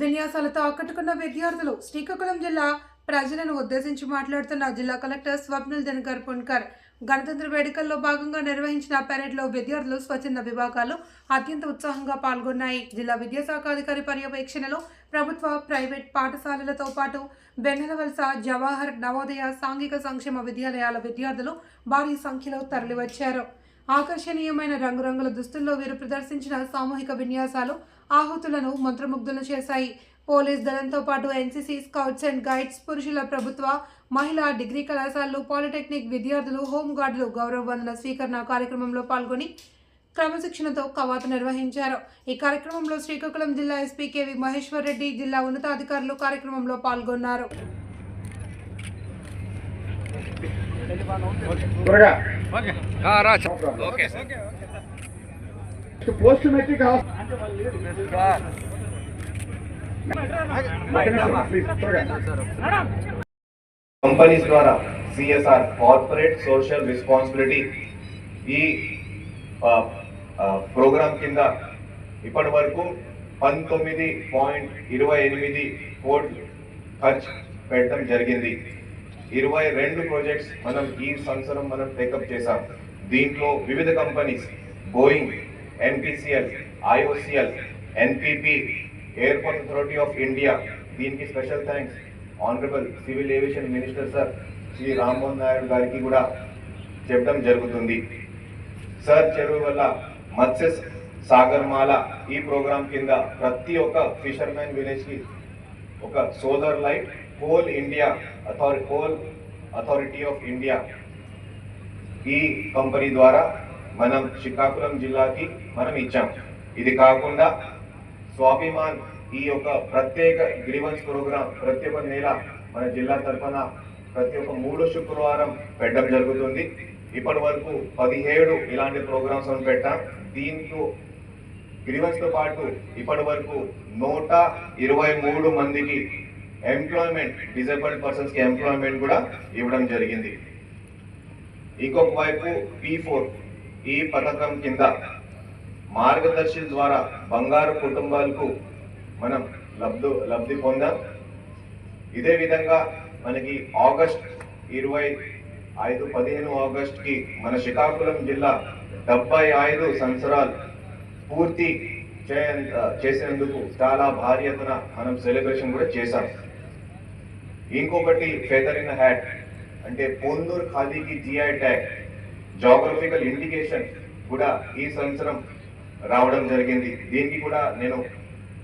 విన్యాసాలతో ఆకట్టుకున్న విద్యార్థులు శ్రీకాకుళం జిల్లా ప్రజలను ఉద్దేశించి మాట్లాడుతున్న జిల్లా కలెక్టర్ స్వప్నిల్ దినకర్ పుణ్కర్. గణతంత్ర వేడుకల్లో భాగంగా నిర్వహించిన పెరేడ్లో విద్యార్థులు స్వచ్ఛంద విభాగాలు అత్యంత ఉత్సాహంగా పాల్గొన్నాయి. జిల్లా విద్యాశాఖ అధికారి పర్యవేక్షణలో ప్రభుత్వ ప్రైవేట్ పాఠశాలలతో పాటు బెన్నెలవలస జవహర్ నవోదయ సాంఘిక సంక్షేమ విద్యాలయాల విద్యార్థులు భారీ సంఖ్యలో తరలివచ్చారు. ఆకర్షణీయమైన రంగురంగుల దుస్తుల్లో వీరు ప్రదర్శించిన సామూహిక విన్యాసాలు ఆహుతులను మంత్రముగ్ధులను చేశాయి. పోలీస్ దళంతో పాటు ఎన్సీసీ స్కౌట్స్ అండ్ గైడ్స్ పురుషుల ప్రభుత్వ మహిళా డిగ్రీ కళాశాలలు పాలిటెక్నిక్ విద్యార్థులు హోంగార్డులు గౌరవ వందన స్వీకరణ కార్యక్రమంలో పాల్గొని క్రమశిక్షణతో కవాతు నిర్వహించారు. ఈ కార్యక్రమంలో శ్రీకాకుళం జిల్లా ఎస్పీ కేవి మహేశ్వర్ రెడ్డి జిల్లా ఉన్నతాధికారులు కార్యక్రమంలో పాల్గొన్నారు. త్వరగా. రా ఓకే. పోస్ట్ మెట్రిక్ కంపెనీస్ ద్వారా సిఎస్ఆర్ కార్పొరేట్ సోషల్ రెస్పాన్సిబిలిటీ ఈ ప్రోగ్రామ్ కింద ఇప్పటి వరకు పంతొమ్మిది పాయింట్ ఇరవై ఎనిమిది కోట్లు ఖర్చు పెట్టడం జరిగింది. ఇరవై రెండు ప్రాజెక్ట్స్ మనం ఈ సంవత్సరం మనం టేకప్ చేశాం. దీంట్లో వివిధ companies Boeing NPCL IOCL NPP airport authority of India దీనికి special thanks honourable civil aviation minister sir Shri Rammohan Naidu గారికి కూడా చెప్పడం జరుగుతుంది. సార్ చెరువు వల్ల మత్స్య సాగర్మాల ఈ ప్రోగ్రాం కింద ప్రతి ఒక్క ఫిషర్మెన్ విలేజ్కి ఒక solar light whole India authority whole authority of India ఈ కంపెనీ ద్వారా మనం శ్రీకాకుళం జిల్లాకి మనం ఇచ్చాం. ఇది కాకుండా స్వాభిమాన్ ఈ యొక్క ప్రత్యేక గ్రీవెన్స్ ప్రోగ్రాం ప్రతి ఒక్క నెల మన జిల్లా తరఫున ప్రతి ఒక్క మూడు శుక్రవారం పెట్టడం జరుగుతుంది. ఇప్పటి వరకు పదిహేడు ఇలాంటి ప్రోగ్రామ్స్ మనం పెట్టాం. దీంతో గ్రీవెన్స్తో పాటు ఇప్పటి వరకు నూట ఇరవై మూడు మందికి ఎంప్లాయ్మెంట్ డిజేబుల్డ్ పర్సన్స్కి ఎంప్లాయ్మెంట్ కూడా ఇవ్వడం జరిగింది. ఇంకొక వైపు పి ఫోర్ ఈ పథకం కింద మార్గదర్శి ద్వారా బంగారు కుటుంబాలకు మనం లబ్ధి లబ్ధి పొందాం. ఇదే విధంగా మనకి ఆగస్ట్ ఇరవై ఐదు పదిహేను ఆగస్ట్కి మన శ్రీకాకుళం జిల్లా డెబ్బై ఐదు సంవత్సరాలు పూర్తి చేసేందుకు చేసినందుకు చాలా భారీ ఎత్తున మనం సెలబ్రేషన్ కూడా చేశాం. ఇంకొకటి ఫెదర్ ఇన్ హ్యాట్ అంటే పొందూరు ఖాదీకి జిఐ ట్యాగ్ జాగ్రఫికల్ ఇండికేషన్ కూడా ఈ సంవత్సరం రావడం జరిగింది. దీనికి కూడా నేను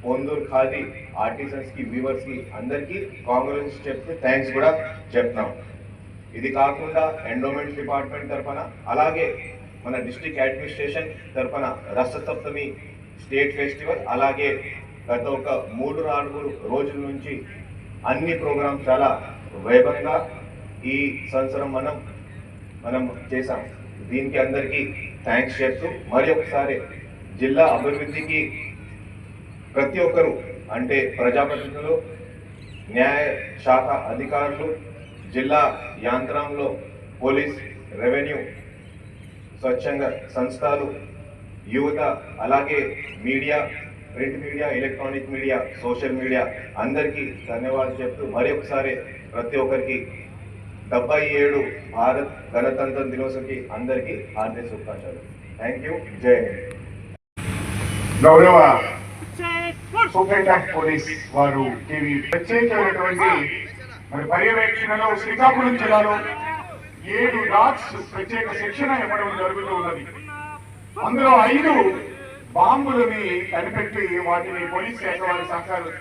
పొందూరు ఖాదీ ఆర్టిసన్స్కి వ్యూవర్స్కి అందరికి కాంగ్రెస్ చెప్తే థ్యాంక్స్ కూడా చెప్తాం ఇది కాకుండా ఎండోమెంట్ డిపార్ట్మెంట్ తరఫున అలాగే మన డిస్ట్రిక్ట్ అడ్మినిస్ట్రేషన్ తరఫున రససప్తమి స్టేట్ ఫెస్టివల్ అలాగే గత ఒక మూడు నాలుగు రోజుల నుంచి అన్ని ప్రోగ్రామ్స్ చాలా వైభవంగా ఈ సంవత్సరం మనం మనం చేశాం. దీనికి అందరికీ థ్యాంక్స్ చేస్తూ మరి ఒకసారి జిల్లా అభివృద్ధికి ప్రతి ఒక్కరు అంటే ప్రజాప్రతినిధులు న్యాయ శాఖ అధికారులు జిల్లా యాంత్రాంగంలో పోలీస్ రెవెన్యూ స్వచ్ఛంద సంస్థలు యువత అలాగే media print media electronic media social media అందరికీ ధన్యవాదాలు చెప్తూ మరి ఒకసారి ప్రతి ఒక్కరికి డెబ్బై ఏడు భారత్ గణతంత్ర దినోత్సవకి అందరికీ హార్దిక శుభాకాంక్షలు. థ్యాంక్ యూ జై హింద్ గౌరవ ఆఫ్ పోలీస్ వారు ప్రత్యేకమైనటువంటి మరి పర్యవేక్షణలో శ్రీకాకుళం జిల్లాలో ఏడు డాగ్స్ ప్రత్యేక శిక్షణ ఇవ్వడం జరుగుతూ ఉన్నది. అందులో ఐదు బాంబులని కనిపెట్టి వాటిని పోలీస్ శాఖ వారి సహకారం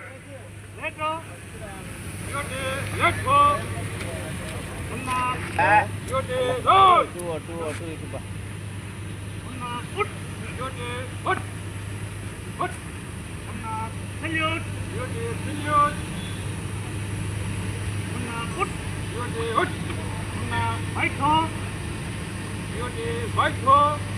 నమస్తే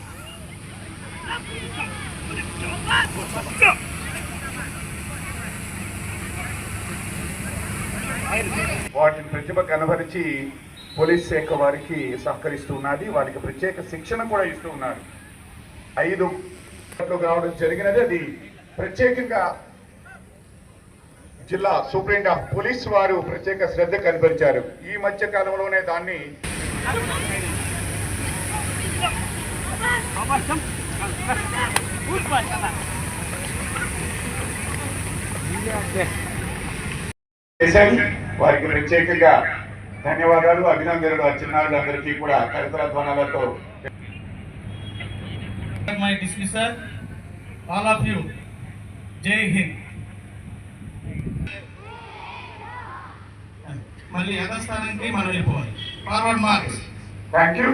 వాటిని ప్రతిభ కనబరిచి పోలీస్ శాఖ వారికి సహకరిస్తూ ఉన్నది. వారికి ప్రత్యేక శిక్షణ కూడా ఇస్తూ ఉన్నారు ఐదు రావడం జరిగినది. అది ప్రత్యేకంగా జిల్లా సూపరింట్ ఆఫ్ పోలీస్ వారు ప్రత్యేక శ్రద్ధ కనబరిచారు. ఈ మధ్య కాలంలోనే దాన్ని చేశారు వారికి ప్రత్యేకంగా ధన్యవాదాలు అభినందనలు ఆ చిన్నారులందరికీ కూడా కరతల ధ్వనాలతో. You, Jai Hind. మళ్ళీ యథాస్థానానికి మనం వెళ్ళిపోవాలి. Forward marks thank you